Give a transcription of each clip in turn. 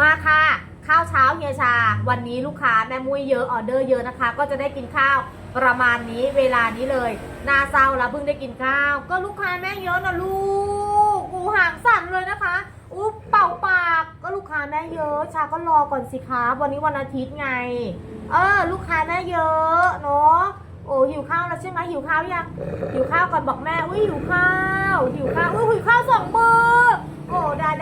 มาค่ะ ข้าวเช้าเฮียชา วันนี้ลูกค้าแม่มุ้ยเยอะออเดอร์เยอะนะคะ ก็จะได้กินข้าวประมาณนี้เวลานี้เลยนาเศร้าแล้วเพิ่งได้กินข้าว ก็ลูกค้าแม่เยอะนะลูกกูหางสั่นเลยนะคะอุ๊บเป่าปากก็ลูกค้าแม่เยอะชาก็รอก่อนสิคะวันนี้วันอาทิตย์ไง เออ ลูกค้าแม่เยอะเนาะโอ้หิวข้าวแล้วใช่ไหมหิวข้าวยังหิวข้าวก่อนบอกแม่อุ้ยหิวข้าวหิวข้าวอุ้ยหิวข้าวสองมือโอ้ได้ไ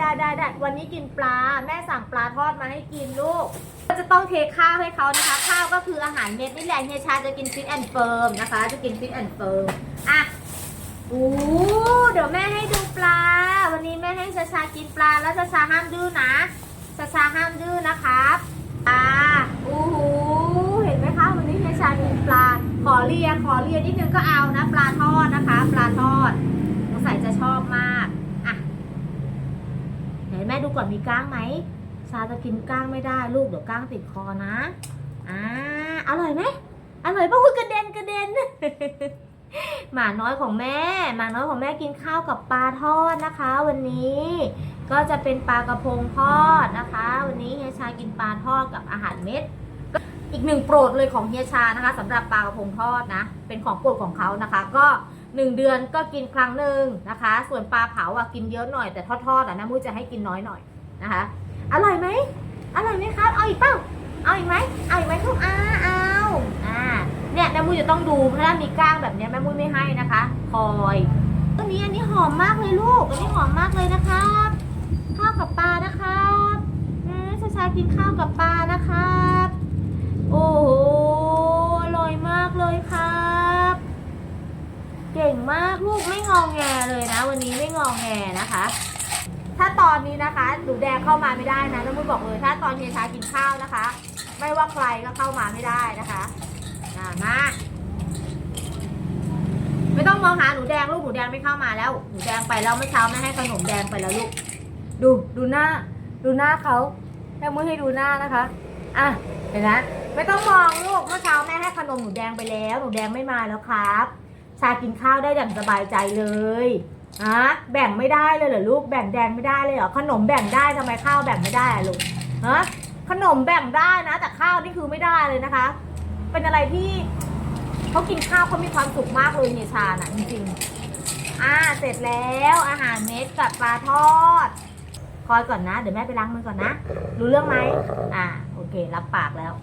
ด้ได้ได้ วันนี้กินปลา แม่สั่งปลาทอดมาให้กินลูก ก็จะต้องเทข้าวให้เขานะคะ ข้าวก็คืออาหารเม็ดนี่แหละเฮียชาจะกินฟิตแอนด์เฟิร์มนะคะ จะกินฟิตแอนด์เฟิร์มอะโอ้เดี๋ยวแม่ให้ดูปลา วันนี้แม่ให้ชาชากินปลาแล้วชาชาห้ามดื้อนะชาชาห้ามดื้อนะครับอ่าโอ้โหเห็นไหมคะวันนี้เฮียชากินปลา ขอเลียขอเลียนิดนึงก็เอานะ ปลาทอดนะคะ ปลาทอดสงสัยจะชอบมาก ดูก่อนมีก้างไหมชาจะกินก้างไม่ได้ลูกเดี๋ยวก้างติดคอนะอ่าอร่อยไหมอร่อยปะคุณกระเด็นกระเด็นหมาน้อยของแม่หมาน้อยของแม่กินข้าวกับปลาทอดนะคะ วันนี้ก็จะเป็นปลากระพงทอดนะคะ วันนี้เฮียชากินปลาทอดกับอาหารเม็ดอีกหนึ่งโปรดเลยของเฮียชานะคะสำหรับปลากระพงทอดนะ เป็นของโปรดของเขานะคะ ก็ หนึ่งเดือนก็กินครั้งหนึ่งนะคะ ส่วนปลาเผาอะกินเยอะหน่อยแต่ทอดๆอะนะมุ้ยจะให้กินน้อยหน่อยนะคะอร่อยไหมอร่อยไหมครับเอาอีกเปล่าเอาอีกไหมเอาอีกไหมทุกอาเอาอ่าเนี่ยแม่มุ้ยจะต้องดูเพราะถ้ามีก้างแบบเนี้ยแม่มุ้ยไม่ให้นะคะคอยตัวนี้อันนี้หอมมากเลยลูกอันนี้หอมมากเลยนะครับข้าวกับปลานะครับอืมชาชากินข้าวกับปลานะครั ไม่งองแงเลยนะ วันนี้ไม่งองแงนะคะ ถ้าตอนนี้นะคะหนูแดงเข้ามาไม่ได้นะน้องมุ้ยบอกเลยถ้าตอนเฮียชากินข้าวนะคะ ไม่ว่าใครก็เข้ามาไม่ได้นะคะอ่ามาไม่ต้องมองหาหนูแดงลูกหนูแดงไม่เข้ามาแล้วหนูแดงไปแล้วเมื่อเช้าแม่ให้ขนมแดงไปแล้วลูก ดูดูหน้า ดูหน้าเขาแม่มุ้ยให้ดูหน้านะคะอะเห็นไหมไม่ต้องมองลูกเมื่อเช้าแม่ให้ขนมหนูแดงไปแล้ว หนูแดงไม่มาแล้วครับ กินข้าวได้อย่างสบายใจเลยอะแบ่งไม่ได้เลยเหรอลูกแบ่งแดงไม่ได้เลยเหรอขนมแบ่งได้ทำไมข้าวแบ่งไม่ได้อะลูกฮะขนมแบ่งได้นะ แต่ข้าวนี่คือไม่ได้เลยนะคะ เป็นอะไรที่เขากินข้าวเขามีความสุขมากเลยเฮียชาน่ะจริงๆอ่าเสร็จแล้วอาหารเม็ดกับปลาทอด คอยก่อนนะ เดี๋ยวแม่ไปล้างมือก่อนนะ รู้เรื่องไหมอ่าโอเค รับปากแล้ว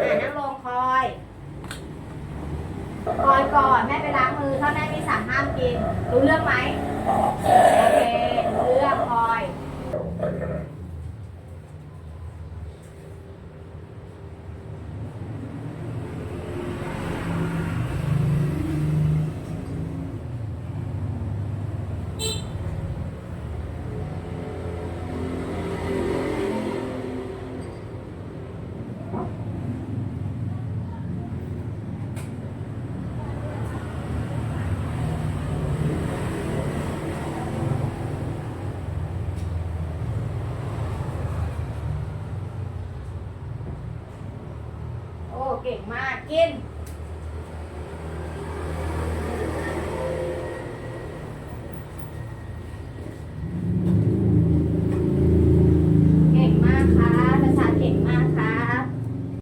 อ่านั่งลงคอย คอยก่อนแม่ไปล้างมือเท่าแม่มีสั่งห้ามกิน รู้เรื่องไหมโอเครู้เรื่องคอย เก่งมากกิน